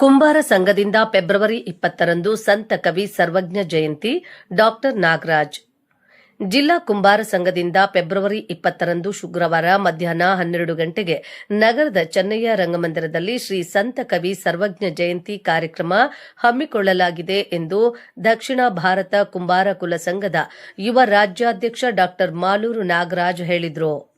ಕುಂಬಾರ ಸಂಘದಿಂದ ಫೆಬ್ರವರಿ ಇಪ್ಪತ್ತರಂದು ಸಂತ ಕವಿ ಸರ್ವಜ್ಞ ಜಯಂತಿ ಡಾಕ್ಟರ್ ನಾಗರಾಜ್. ಜಿಲ್ಲಾ ಕುಂಬಾರ ಸಂಘದಿಂದ ಫೆಬ್ರವರಿ ಇಪ್ಪತ್ತರಂದು ಶುಕ್ರವಾರ ಮಧ್ಯಾಹ್ನ ಹನ್ನೆರಡು ಗಂಟೆಗೆ ನಗರದ ಚೆನ್ನಯ್ಯ ರಂಗಮಂದಿರದಲ್ಲಿ ಶ್ರೀ ಸಂತ ಕವಿ ಸರ್ವಜ್ಞ ಜಯಂತಿ ಕಾರ್ಯಕ್ರಮ ಹಮ್ಮಿಕೊಳ್ಳಲಾಗಿದೆ ಎಂದು ದಕ್ಷಿಣ ಭಾರತ ಕುಂಬಾರ ಕುಲ ಸಂಘದ ಯುವ ರಾಜ್ಯಾಧ್ಯಕ್ಷ ಡಾಕ್ಟರ್ ಮಾಲೂರು ನಾಗರಾಜ್ ಹೇಳಿದರು.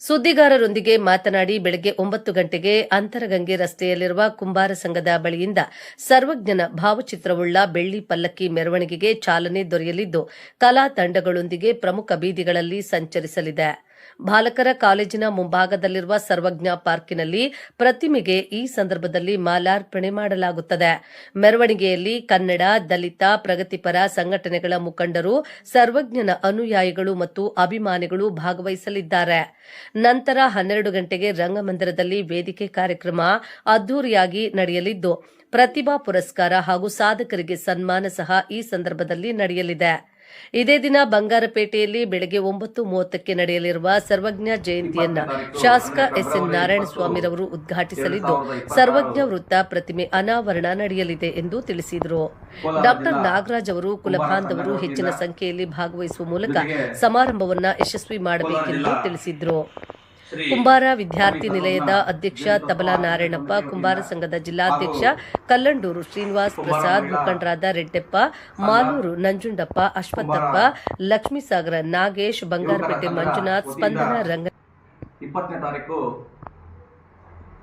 ಸುದ್ದಿಗಾರರೊಂದಿಗೆ ಮಾತನಾಡಿ ಬೆಳಗ್ಗೆ ಒಂಬತ್ತು ಗಂಟೆಗೆ ಅಂತರಗಂಗೆ ರಸ್ತೆಯಲ್ಲಿರುವ ಕುಂಬಾರ ಸಂಘದ ಬಳಿಯಿಂದ ಸರ್ವಜ್ಞನ ಭಾವಚಿತ್ರವುಳ್ಳ ಬೆಳ್ಳಿ ಪಲ್ಲಕ್ಕಿ ಮೆರವಣಿಗೆಗೆ ಚಾಲನೆ ದೊರೆಯಲಿದ್ದು, ಕಲಾ ತಂಡಗಳೊಂದಿಗೆ ಪ್ರಮುಖ ಬೀದಿಗಳಲ್ಲಿ ಸಂಚರಿಸಲಿದೆ. ಬಾಲಕರ ಕಾಲೇಜಿನ ಮುಂಭಾಗದಲ್ಲಿರುವ ಸರ್ವಜ್ಞ ಪಾರ್ಕಿನಲ್ಲಿ ಪ್ರತಿಮೆಗೆ ಈ ಸಂದರ್ಭದಲ್ಲಿ ಮಾಲಾರ್ಪಣೆ ಮಾಡಲಾಗುತ್ತದೆ. ಮೆರವಣಿಗೆಯಲ್ಲಿ ಕನ್ನಡ, ದಲಿತ, ಪ್ರಗತಿಪರ ಸಂಘಟನೆಗಳ ಮುಖಂಡರು, ಸರ್ವಜ್ಞನ ಅನುಯಾಯಿಗಳು ಮತ್ತು ಅಭಿಮಾನಿಗಳು ಭಾಗವಹಿಸಲಿದ್ದಾರೆ. ನಂತರ ಹನ್ನೆರಡು ಗಂಟೆಗೆ ರಂಗಮಂದಿರದಲ್ಲಿ ವೇದಿಕೆ ಕಾರ್ಯಕ್ರಮ ಅದ್ದೂರಿಯಾಗಿ ನಡೆಯಲಿದ್ದು, ಪ್ರತಿಭಾ ಪುರಸ್ಕಾರ ಹಾಗೂ ಸಾಧಕರಿಗೆ ಸನ್ಮಾನ ಸಹ ಈ ಸಂದರ್ಭದಲ್ಲಿ ನಡೆಯಲಿದೆ. ಇದೇ ದಿನ ಬಂಗಾರಪೇಟೆಯಲ್ಲಿ ಬೆಳಗ್ಗೆ ಒಂಬತ್ತು ಮೂವತ್ತಕ್ಕೆ ನಡೆಯಲಿರುವ ಸರ್ವಜ್ಞ ಜಯಂತಿಯನ್ನ ಶಾಸಕ ಎಸ್ಎನ್ ನಾರಾಯಣಸ್ವಾಮಿರವರು ಉದ್ಘಾಟಿಸಲಿದ್ದು, ಸರ್ವಜ್ಞ ವೃತ್ತ ಪ್ರತಿಮೆ ಅನಾವರಣ ನಡೆಯಲಿದೆ ಎಂದು ತಿಳಿಸಿದರು. ಡಾಕ್ಟರ್ ನಾಗರಾಜ್ ಅವರು ಕುಲಬಾಂಧವರು ಹೆಚ್ಚಿನ ಸಂಖ್ಯೆಯಲ್ಲಿ ಭಾಗವಹಿಸುವ ಮೂಲಕ ಸಮಾರಂಭವನ್ನ ಯಶಸ್ವಿ ಮಾಡಬೇಕೆಂದು ತಿಳಿಸಿದರು. ಕುಂಬಾರ ವಿದ್ಯಾರ್ಥಿ ನಿಲಯದ ಅಧ್ಯಕ್ಷ ತಬಲಾ ನಾರಾಯಣಪ್ಪ ಕುಂಬಾರ ಸಂಘದ ಜಿಲ್ಲಾಧ್ಯಕ್ಷ ಕಲ್ಲಂಡೂರು ಶ್ರೀನಿವಾಸ್ ಪ್ರಸಾದ್ ಮುಖಂಡರಾದ ರೆಡ್ಡೆಪ್ಪ ಮಾಲೂರು ನಂಜುಂಡಪ್ಪ ಅಶ್ವತ್ಥಪ್ಪ ಲಕ್ಷ್ಮೀಸಾಗರ ನಾಗೇಶ್ ಬಂಗಾರಪೇಟೆ ಮಂಜುನಾಥ್ ಸ್ಪಂದನ ರಂಗ ಇಪ್ಪತ್ತನೇ ತಾರೀಕು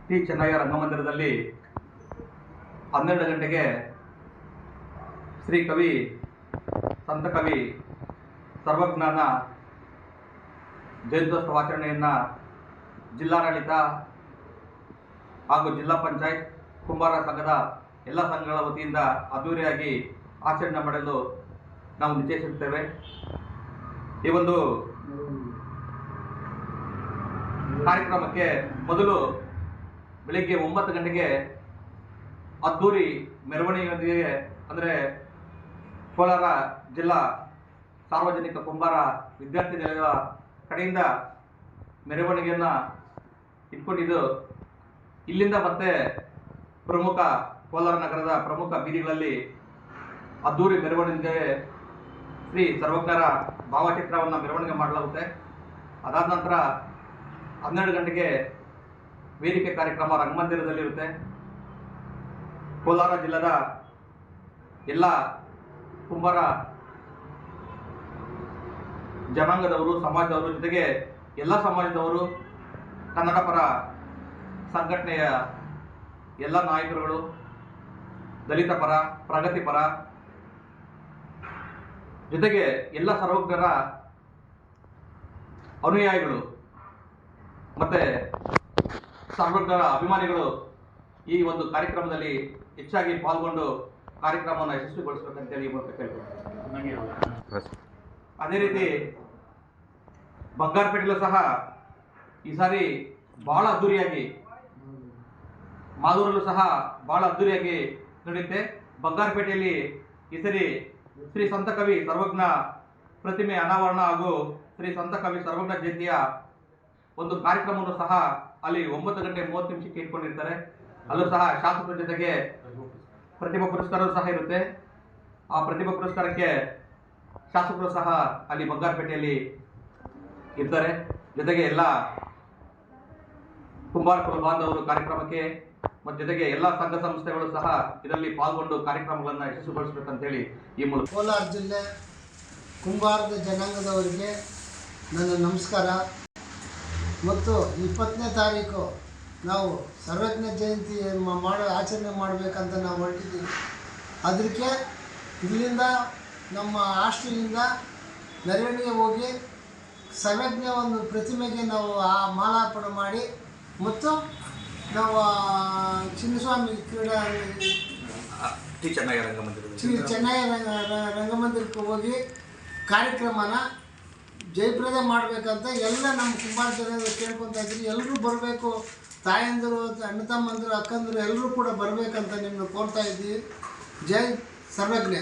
ಟಿ ಚೆನ್ನಯ್ಯ ರಂಗಮಂದಿರದಲ್ಲಿ ಹನ್ನೆರಡು ಗಂಟೆಗೆ ಶ್ರೀ ಕವಿ ಸಂತ ಕವಿ ಸರ್ವಜ್ಞಾನ ಜಯಂತ್ಯೋತ್ಸವಾಚರಣೆಯನ್ನು ಜಿಲ್ಲಾಡಳಿತ ಹಾಗೂ ಜಿಲ್ಲಾ ಪಂಚಾಯತ್ ಕುಂಬಾರ ಸಂಘದ ಎಲ್ಲ ಸಂಘಗಳ ವತಿಯಿಂದ ಅದ್ದೂರಿಯಾಗಿ ಆಚರಣೆ ಮಾಡಲು ನಾವು ನಿಶ್ಚಯಿಸುತ್ತೇವೆ. ಈ ಒಂದು ಕಾರ್ಯಕ್ರಮಕ್ಕೆ ಮೊದಲು ಬೆಳಿಗ್ಗೆ ಒಂಬತ್ತು ಗಂಟೆಗೆ ಅದ್ದೂರಿ ಮೆರವಣಿಗೆಯೊಂದಿಗೆ ಅಂದರೆ ಕೋಲಾರ ಜಿಲ್ಲಾ ಸಾರ್ವಜನಿಕ ಕುಂಬಾರ ವಿದ್ಯಾರ್ಥಿ ನಿಲಯದ ಕಡೆಯಿಂದ ಮೆರವಣಿಗೆಯನ್ನು ಇಟ್ಕೊಂಡಿದ್ದು ಇಲ್ಲಿಂದ ಮತ್ತೆ ಪ್ರಮುಖ ಕೋಲಾರ ನಗರದ ಪ್ರಮುಖ ಬೀದಿಗಳಲ್ಲಿ ಅದ್ದೂರಿ ಮೆರವಣಿಗೆ ಶ್ರೀ ಸರ್ವಜ್ಞರ ಭಾವಚಿತ್ರವನ್ನು ಮೆರವಣಿಗೆ ಮಾಡಲಾಗುತ್ತೆ. ಅದಾದ ನಂತರ ಹನ್ನೆರಡು ಗಂಟೆಗೆ ವೇದಿಕೆ ಕಾರ್ಯಕ್ರಮ ರಂಗಮಂದಿರದಲ್ಲಿರುತ್ತೆ ಕೋಲಾರ ಜಿಲ್ಲೆದ ಎಲ್ಲ ಕುಂಬಾರ ಜನಾಂಗದವರು, ಸಮಾಜದವರು ಜೊತೆಗೆ ಎಲ್ಲ ಸಮಾಜದವರು ಕನ್ನಡ ಪರ ಸಂಘಟನೆಯ ಎಲ್ಲ ನಾಯಕರುಗಳು ದಲಿತ ಪರ ಪ್ರಗತಿಪರ ಜೊತೆಗೆ ಎಲ್ಲ ಸರ್ವಜ್ಞರ ಅನುಯಾಯಿಗಳು ಮತ್ತೆ ಸರ್ವಜ್ಞರ ಅಭಿಮಾನಿಗಳು ಈ ಒಂದು ಕಾರ್ಯಕ್ರಮದಲ್ಲಿ ಹೆಚ್ಚಾಗಿ ಪಾಲ್ಗೊಂಡು ಕಾರ್ಯಕ್ರಮವನ್ನು ಯಶಸ್ವಿಗೊಳಿಸಬೇಕಂತೇಳಿ ಕೇಳ್ಕೊಳ್ತೀನಿ. ಅದೇ ರೀತಿ ಬಂಗಾರಪೇಟೆಲೂ ಸಹ ಈ ಸಾರಿ ಬಹಳ ಅದ್ದೂರಿಯಾಗಿ ಮಾದೂರಲ್ಲೂ ಸಹ ಬಹಳ ಅದ್ದೂರಿಯಾಗಿ ನಡೆಯುತ್ತೆ. ಬಂಗಾರಪೇಟೆಯಲ್ಲಿ ಈ ಸರಿ ಶ್ರೀ ಸಂತ ಕವಿ ಸರ್ವಜ್ಞ ಪ್ರತಿಮೆ ಅನಾವರಣ ಹಾಗೂ ಶ್ರೀ ಸಂತ ಕವಿ ಸರ್ವಜ್ಞ ಜಯಂತಿಯ ಒಂದು ಕಾರ್ಯಕ್ರಮವನ್ನು ಸಹ ಅಲ್ಲಿ ಒಂಬತ್ತು ಗಂಟೆ ಮೂವತ್ತು ನಿಮಿಷಕ್ಕೆ ಇಟ್ಕೊಂಡಿರ್ತಾರೆ. ಅಲ್ಲೂ ಸಹ ಶಾಸಕರ ಜೊತೆಗೆ ಪ್ರತಿಭಾ ಪುರಸ್ಕಾರವೂ ಸಹ ಇರುತ್ತೆ. ಆ ಪ್ರತಿಭಾ ಪುರಸ್ಕಾರಕ್ಕೆ ಶಾಸಕರು ಸಹ ಅಲ್ಲಿ ಬಂಗಾರಪೇಟೆಯಲ್ಲಿ ಇರ್ತಾರೆ. ಜೊತೆಗೆ ಎಲ್ಲ ಕುಂಬಾರ ಕುಲ ಬಾಂಧವರು ಕಾರ್ಯಕ್ರಮಕ್ಕೆ ಮತ್ತು ಜೊತೆಗೆ ಎಲ್ಲ ಸಂಘ ಸಂಸ್ಥೆಗಳು ಸಹ ಇದರಲ್ಲಿ ಪಾಲ್ಗೊಂಡು ಕಾರ್ಯಕ್ರಮಗಳನ್ನು ಯಶಸ್ವಿಗೊಳಿಸಬೇಕಂತೇಳಿ ಈ ಮೂಲಕ. ಕೋಲಾರ ಜಿಲ್ಲೆ ಕುಂಬಾರದ ಜನಾಂಗದವರಿಗೆ ನನ್ನ ನಮಸ್ಕಾರ. ಮತ್ತು ಇಪ್ಪತ್ತನೇ ತಾರೀಕು ನಾವು ಸರ್ವಜ್ಞ ಜಯಂತಿ ಮಾಡೋ ಆಚರಣೆ ಮಾಡಬೇಕಂತ ನಾವು ಹೊರಟಿದ್ದೀವಿ. ಅದಕ್ಕೆ ಇಲ್ಲಿಂದ ನಮ್ಮ ಹಾಸ್ಟೆಲಿಂದ ಮೆರವಣಿಗೆ ಹೋಗಿ ಸರ್ವಜ್ಞ ಒಂದು ಪ್ರತಿಮೆಗೆ ನಾವು ಆ ಮಾಲಾರ್ಪಣೆ ಮಾಡಿ ಮತ್ತು ನಾವು ಚಿನ್ನಸ್ವಾಮಿ ಕ್ರೀಡಾ ಚೆನ್ನೈ ಶ್ರೀ ಚೆನ್ನೈ ರಂಗ ರಂಗಮಂದಿರಕ್ಕೆ ಹೋಗಿ ಕಾರ್ಯಕ್ರಮನ ಜಯಪ್ರದ ಮಾಡಬೇಕಂತ ಎಲ್ಲ ನಮ್ಮ ಕುಂಬಾರ ಜನ ಕೇಳ್ಕೊತಾ ಇದ್ರಿ. ಎಲ್ಲರೂ ಬರಬೇಕು. ತಾಯಂದಿರು ಅಣ್ಣ ತಮ್ಮಂದಿರು ಅಕ್ಕಂದಿರು ಎಲ್ಲರೂ ಕೂಡ ಬರಬೇಕಂತ ನಿಮ್ಮನ್ನು ಕೋರ್ತಾ ಇದ್ದೀವಿ. ಜೈ ಸರ್ವಜ್ಞ.